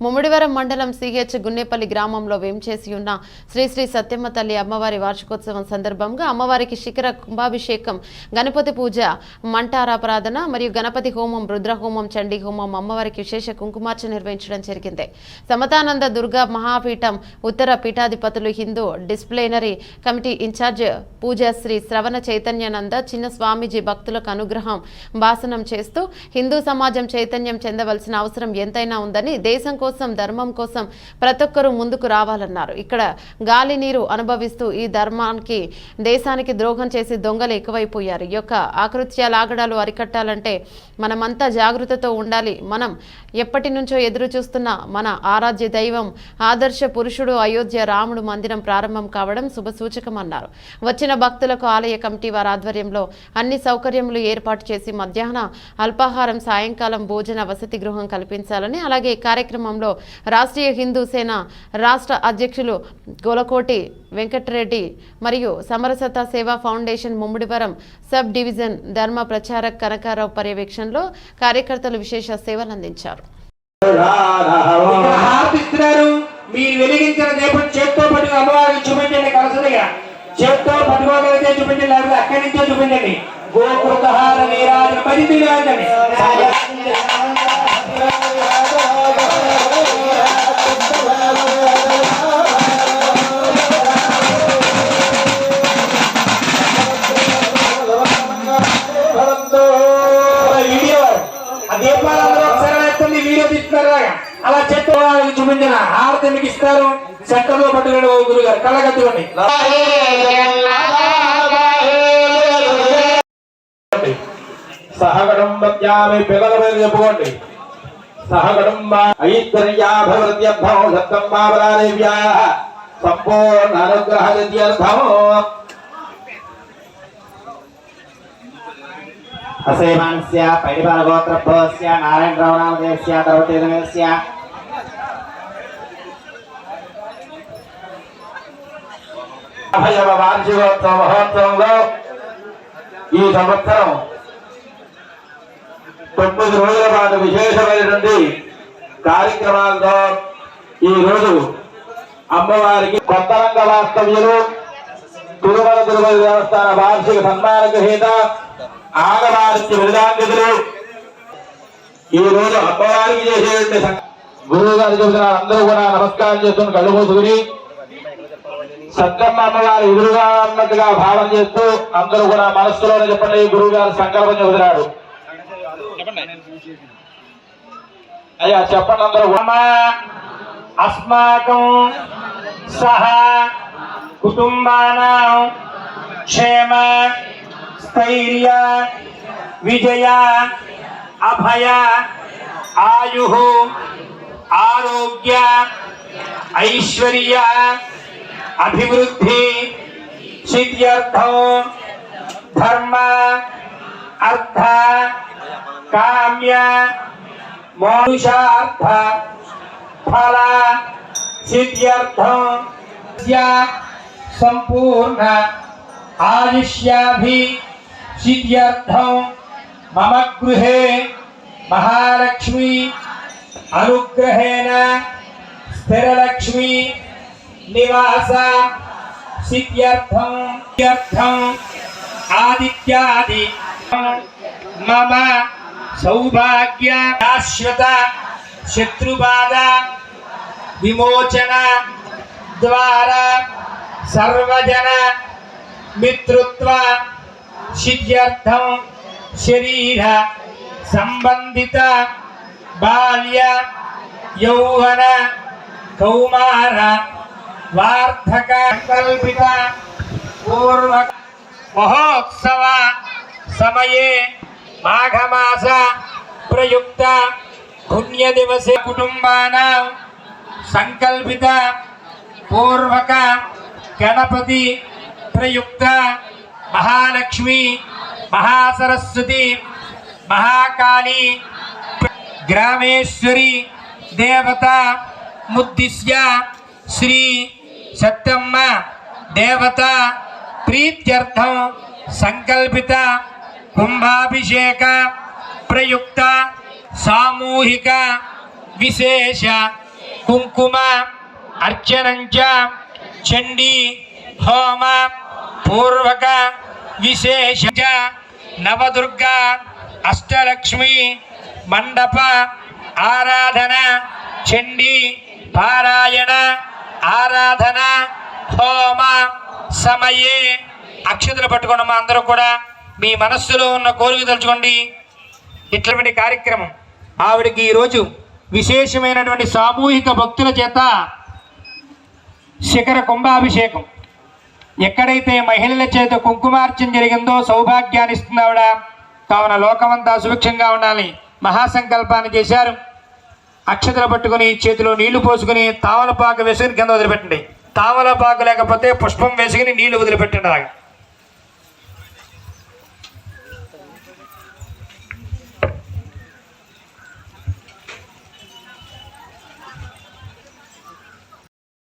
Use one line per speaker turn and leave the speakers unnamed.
ముమ్మిడివరం మండలం సిహెచ్ గున్నేపల్లి గ్రామంలో వేంచేసి ఉన్న శ్రీ శ్రీ సత్యమ్మ తల్లి అమ్మవారి వార్షికోత్సవం సందర్భంగా అమ్మవారికి శిఖర కుంభాభిషేకం గణపతి పూజ మంటారాపరాధన మరియు గణపతి హోమం రుద్రహోమం చండీ హోమం అమ్మవారికి విశేష కుంకుమార్చ నిర్వహించడం జరిగింది. సమతానంద దుర్గా మహాపీఠం ఉత్తర పీఠాధిపతులు Hindu disciplinary committee incharge Poojashri Shravana Chaitanyananda చిన్న స్వామీజీ భక్తులకు అనుగ్రహం భాసనం చేస్తూ హిందూ సమాజం చైతన్యం చెందవలసిన అవసరం ఎంతైనా ఉందని దేశం కోసం ధర్మం కోసం ప్రతి ఒక్కరూ ముందుకు రావాలన్నారు. ఇక్కడ గాలి నీరు అనుభవిస్తూ ఈ ధర్మానికి దేశానికి ద్రోహం చేసి దొంగలు ఎక్కువైపోయారు. ఈ యొక్క ఆకృత్యాల ఆగడాలు అరికట్టాలంటే మనమంతా జాగృతతో ఉండాలి. మనం ఎప్పటి నుంచో ఎదురు చూస్తున్న మన ఆరాధ్య దైవం ఆదర్శ పురుషుడు అయోధ్య రాముడు మందిరం ప్రారంభం కావడం శుభ సూచకమన్నారు వచ్చిన భక్తులకు ఆలయ కమిటీ వారి ఆధ్వర్యంలో అన్ని సౌకర్యములు ఏర్పాటు చేసి మధ్యాహ్న అల్పాహారం సాయంకాలం భోజన వసతి గృహం కల్పించాలని అలాగే కార్యక్రమంలో కార్యక్రమంలో రాష్ట్రీయ హిందూ సేన రాష్ట్ర అధ్యక్షులు గోలకోటి వెంకటరెడ్డి మరియు సమరసత సేవా ఫౌండేషన్ ముమ్మిడివరం సబ్ డివిజన్ ధర్మ ప్రచారక్ కనకారావు పర్యవేక్షణలో కార్యకర్తలు విశేష సేవలు అందించారు.
మీరు వెలిగించిన దీపం చేత్తో పట్టుకు అమ్మవారికి చూపించండి చేత్తో పట్టుకోగలిగితే చూపించండి లేకపోతే అక్కడి నుంచే చూపించండి. గోకృతహార నీరాజన పది ఆ దీపాలందరూ ఒకసారి ఎత్తండి వీడియో తీస్తున్నారు అలా చెత్త చూపించిన హారతి మీకు ఇస్తారు. సెంటర్లో పట్టుకుని గురువు గారు కళ్ళగత్తుకోండి సహగడంబత్యామి పిల్లల పేరు చెప్పుకోండి. సహగడంబ ఐశ్వర్యాభవృద్ధ్యర్థం సత్తంబాబలాదేవ్యా సంపూర్ణ అనుగ్రహ నిత్యర్థం
అసేమానస్య పైడిపాలగోత్రభోస్య నారాయణరావు నామదేశ్య ద్రౌపదీనమేస్య
అభయవ వార్షికోత్సవ మహోత్సవంలో ఈ సంవత్సరం తొమ్మిది రోజుల పాటు విశేషమైనటువంటి కార్యక్రమాలతో ఈ రోజు అమ్మవారికి కొత్త రంగ వాస్తవ్యులు తిరుమల తిరుపతి దేవస్థాన వార్షిక సన్మాన గ్రహీత ఆగవారికి విరుదాంగితులు ఈ రోజు అమ్మవారికి చేసేటువంటి గురువు గారు చెబుతున్నారు. అందరూ కూడా నమస్కారం చేస్తున్న కళ్ళు మూసుకుని. సత్యమ్మ అమ్మగారు ఎదురుగా ఉన్నట్టుగా భావన చేస్తూ అందరూ కూడా మనస్సులోనే చెప్పండి. గురువు గారు సంకల్పం చెబుతున్నాడు అయ్యా చెప్పండి అందరూ అస్మాకం సహా కుటుంబానాం క్షేమ స్థైర్య విజయ అభయ ఆయు ఆరోగ్య ఐశ్వర్య అభివృద్ధి సిద్ధ్యర్థం ధర్మ అర్థ కామ్య మోషార్థ ఫల సిద్ధ్యర్థం संपूर्ण आयुष्याभि सिद्ध्यर्थं मम गृह महालक्ष्मी अनुग्रहेण, स्थिरलक्ष्मी निवास, सिद्ध्यर्थ आदि मम सौभाग्य, शाश्वत, शत्रुबाधा, विमोचना, द्वारा सर्वजन मित्रत्व शिष्यर्थम शरीर संबंधित बाल्य, यौवन, कौमार, वार्धक, कल्पित, पूर्व, महोत्सव, समये, माघमास, प्रयुक्त, पुण्यदिवसे, कुटुम्बानां, संकल्पित, पूर्वक గణపతి త్రయుక్త మహాలక్ష్మి మహాసరస్వతి మహాకాళి గ్రామేశ్వరి దేవత ముద్దిశ్య శ్రీ సత్తమ్మ దేవత ప్రీత్యర్థం సంకల్పిత కుంభాభిషేక ప్రయుక్త సామూహిక విశేష కుంకుమ అర్చనంచ చండీ హోమ పూర్వక విశేష నవదుర్గ అష్టలక్ష్మి మండప ఆరాధన చండీ పారాయణ ఆరాధన హోమ సమయే అక్షతలు పట్టుకోండి మా అందరూ కూడా. మీ మనస్సులో ఉన్న కోరిక తలుచుకోండి. ఇట్లాంటి కార్యక్రమం ఆవిడకి ఈరోజు విశేషమైనటువంటి సామూహిక భక్తుల చేత శిఖర కుంభాభిషేకం. ఎక్కడైతే మహిళల చేత కుంకుమార్చన జరిగిందో సౌభాగ్యాన్ని ఇస్తుంది ఆవిడ. కావున లోకమంతా సుభిక్షంగా ఉండాలి మహాసంకల్పాన్ని చేశారు. అక్షతలు పట్టుకుని చేతిలో నీళ్ళు పోసుకుని తావలపాకు వేసుకుని కింద వదిలిపెట్టండి. తావలపాకు లేకపోతే పుష్పం వేసుకుని నీళ్ళు వదిలిపెట్టండి అలాగే.